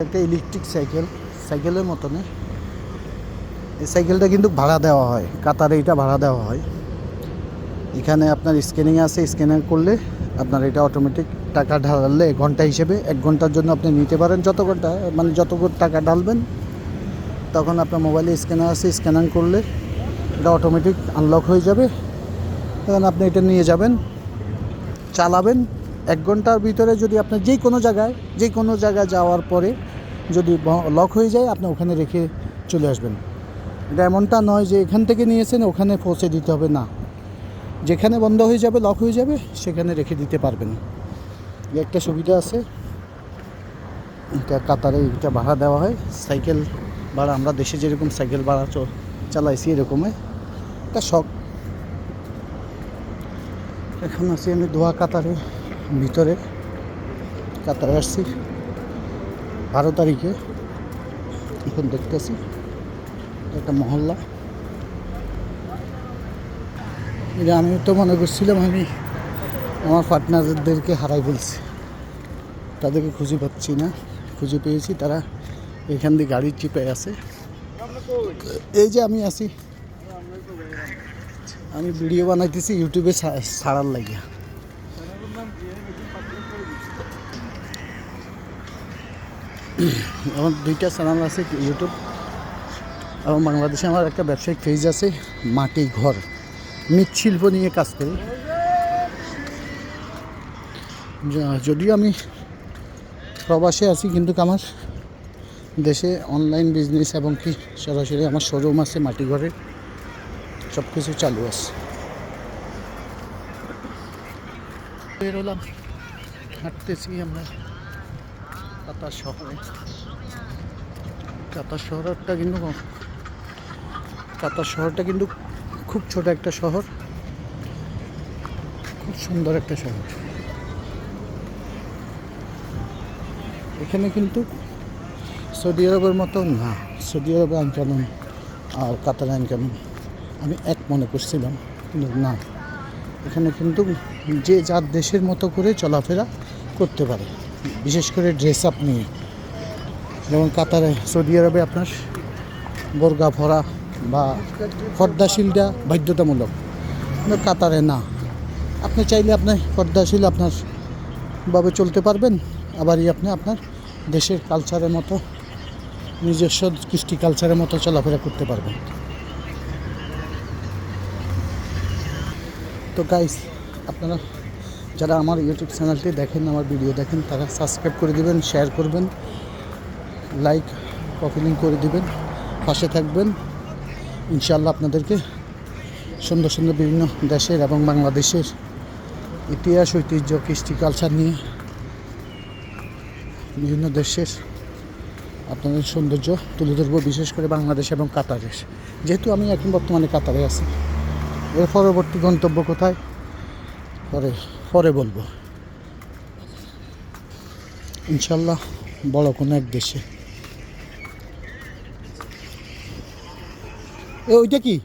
একটা electric cycle সাইকেলের মতনই। এই সাইকেলটা কিন্তু ভাড়া দেওয়া হয় কাতারে এটা ভাড়া দেওয়া হয়। এখানে আপনার স্ক্যানিং আছে স্ক্যানার করলে আপনার এটা অটোমেটিক টাকা ঢাললে ঘণ্টা হিসেবে এক ঘণ্টার জন্য আপনি নিতে পারেন যত ঘণ্টা মানে যত টাকা ঢালবেন, তখন আপনার মোবাইলে স্ক্যানার আছে স্ক্যানার করলে এটা অটোমেটিক আনলক হয়ে যাবে। তখন আপনি এটা নিয়ে যাবেন, চালাবেন। এক ঘণ্টার ভিতরে যদি আপনার যে কোনো জায়গায় যে কোনো জায়গায় যাওয়ার পরে যদি লক হয়ে যায়, আপনি ওখানে রেখে চলে আসবেন। এটা এমনটা নয় যে এখান থেকে নিয়েছেন ওখানে পৌঁছে দিতে হবে, না। যেখানে বন্ধ হয়ে যাবে লক হয়ে যাবে, সেখানে রেখে দিতে পারবেন। একটা সুবিধা আছে। এটা কাতারে এটা ভাড়া দেওয়া হয়। সাইকেল ভাড়া, আমরা দেশে যেরকম সাইকেল ভাড়া চালাইছি এরকমই। একটা শখ। এখন আছি আমি দোয়া কাতারে ভিতরে। কাতারে আসছি। বারো তারিখে। এখন দেখতেছি, একটা মহল্লা। এটা আমি তো মনে করছিলাম আমি আমার পার্টনারদেরকে হারাই ফেলছি। তাদেরকে খুঁজে পাচ্ছি না। খুঁজে পেয়েছি, তারা এখান দিয়ে গাড়ি চিপে আছে। এই যে আমি আছি। আমি ভিডিও বানাইতেছি ইউটিউবে ছাড়ার লাগিয়া। আমার দুইটা চ্যানেল আছে ইউটিউব এবং বাংলাদেশে আমার একটা ব্যবসায়িক পেজ আছে, মাটি ঘর। মৃৎশিল্প নিয়ে কাজ করি। যদিও আমি প্রবাসে আছি, কিন্তু আমার দেশে অনলাইন বিজনেস এবং কি, সরাসরি আমার শোরুম আছে মাটি ঘরের সব কিছু চালু আছে। বেরোলাম। হাঁটতেছি আমরা। কাতার শহরে। কাতার শহরটা কিন্তু কাতার শহরটা কিন্তু খুব ছোট একটা শহর। খুব সুন্দর একটা শহর। এখানে কিন্তু সৌদি আরবের মতো না, সৌদি আরবে আইন কানুন আর কাতার আইন কানুন আমি এক মনে করছিলাম, কিন্তু না। এখানে কিন্তু যে যার দেশের মতো করে চলাফেরা করতে পারে। বিশেষ করে ড্রেস আপ নিয়ে। যেমন কাতারে, সৌদি আরবে আপনার বোরগা ভরা বা পর্দাশীলটা বাধ্যতামূলক। কাতারে না। আপনি চাইলে আপনি পর্দাশীল আপনার ভাবে চলতে পারবেন। আবারই আপনি আপনার দেশের কালচারের মতো, নিজস্ব কৃষ্টি কালচারের মতো চলাফেরা করতে পারবেন। তো গাইস আপনারা যারা আমার ইউটিউব চ্যানেলটি দেখেন, আমার ভিডিও দেখেন, তারা সাবস্ক্রাইব করে দিবেন শেয়ার করবেন লাইক কপিলিং করে দিবেন, পাশে থাকবেন। ইনশাল্লাহ আপনাদেরকে সুন্দর সুন্দর বিভিন্ন দেশের এবং বাংলাদেশের ইতিহাস, ঐতিহ্য, কৃষ্টি কালচার নিয়ে বিভিন্ন দেশের আপনাদের সৌন্দর্য তুলে ধরবো, বিশেষ করে বাংলাদেশ এবং কাতারের। যেহেতু আমি এখন বর্তমানে কাতারে আছি, এর পরবর্তী গন্তব্য কোথায়? পরে পরে বলব। ইনশাল্লাহ বড় কোনো এক দেশে। এ ওইটা কি?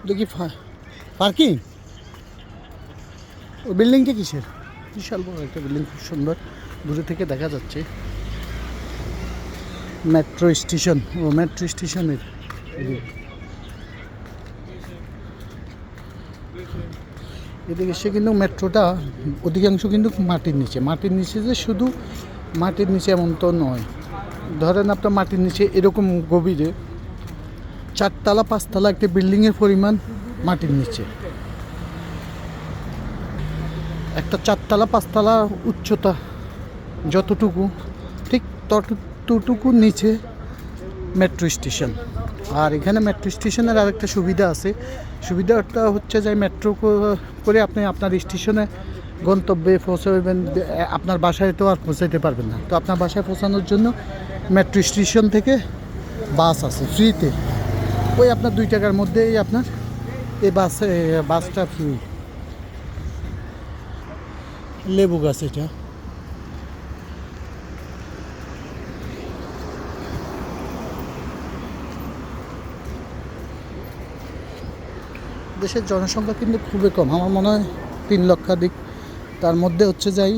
ওইটা কি পার্কিং? ও বিল্ডিংটা কিসের? বিশাল বড় একটা বিল্ডিং খুব সুন্দর। দূরে থেকে দেখা যাচ্ছে। Metro station. ও মেট্রো স্টেশনের। এদিকে। সে কিন্তু মেট্রোটা, অধিকাংশ কিন্তু মাটির নিচে। মাটির নিচে যে শুধু মাটির নিচে এমন তো নয়। ধরেন আপনার মাটির নিচে এরকম গভীরে চারতলা, পাঁচতলা একটা বিল্ডিংয়ের পরিমাণ মাটির নিচে। একটা চারতলা, পাঁচতলা উচ্চতা যতটুকু, ঠিক ততটুকু নিচে মেট্রো স্টেশন। আর এখানে মেট্রো স্টেশনের আরেকটা সুবিধা আছে। সুবিধাটা হচ্ছে যে মেট্রো করে আপনি আপনার স্টেশনে গন্তব্যে পৌঁছাবেন আপনার বাসায় তো আর পৌঁছাইতে পারবেন না। তো আপনার বাসায় পৌঁছানোর জন্য মেট্রো স্টেশন থেকে বাস আছে ফ্রিতে ওই আপনার দুই টাকার মধ্যেই আপনার এই বাসে বাসটা ফ্রি লেবু গাছ এটা। দেশের জনসংখ্যা কিন্তু খুবই কম। আমার মনে হয় তিন লক্ষাধিক। তার মধ্যে হচ্ছে যাই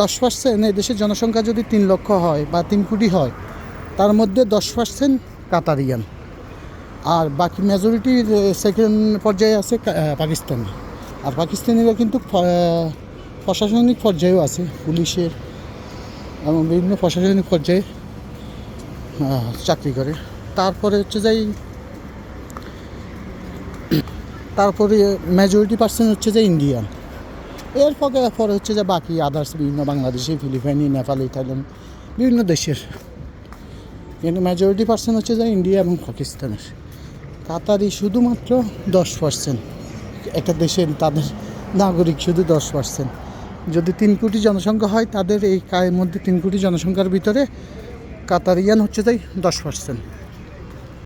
দশ পার্সেন্ট এই দেশের জনসংখ্যা যদি তিন লক্ষ হয় বা তিন কোটি হয়, তার মধ্যে দশ পার্সেন্ট কাতারিয়ান। আর বাকি মেজরিটি সেকেন্ড পর্যায়ে আছে পাকিস্তানি। আর পাকিস্তানিরা কিন্তু প্রশাসনিক পর্যায়েও আছে, পুলিশের এবং বিভিন্ন প্রশাসনিক পর্যায়ে চাকরি করে। তারপরে হচ্ছে যাই তারপরে মেজরিটি পার্সেন্ট হচ্ছে যে ইন্ডিয়ান এর পরে পরে হচ্ছে যে বাকি আদার্স বিভিন্ন বাংলাদেশি, ফিলিপাইনি, নেপালি থাইল্যান্ড বিভিন্ন দেশের। কিন্তু মেজরিটি পার্সেন্ট হচ্ছে যে ইন্ডিয়া এবং পাকিস্তানের। কাতারি শুধুমাত্র দশ পার্সেন্ট একটা দেশের তাদের নাগরিক শুধু দশ পার্সেন্ট যদি তিন কোটি জনসংখ্যা হয়, তাদের এই কায়ের মধ্যে তিন কোটি জনসংখ্যার ভিতরে কাতারিয়ান হচ্ছে তাই দশ পার্সেন্ট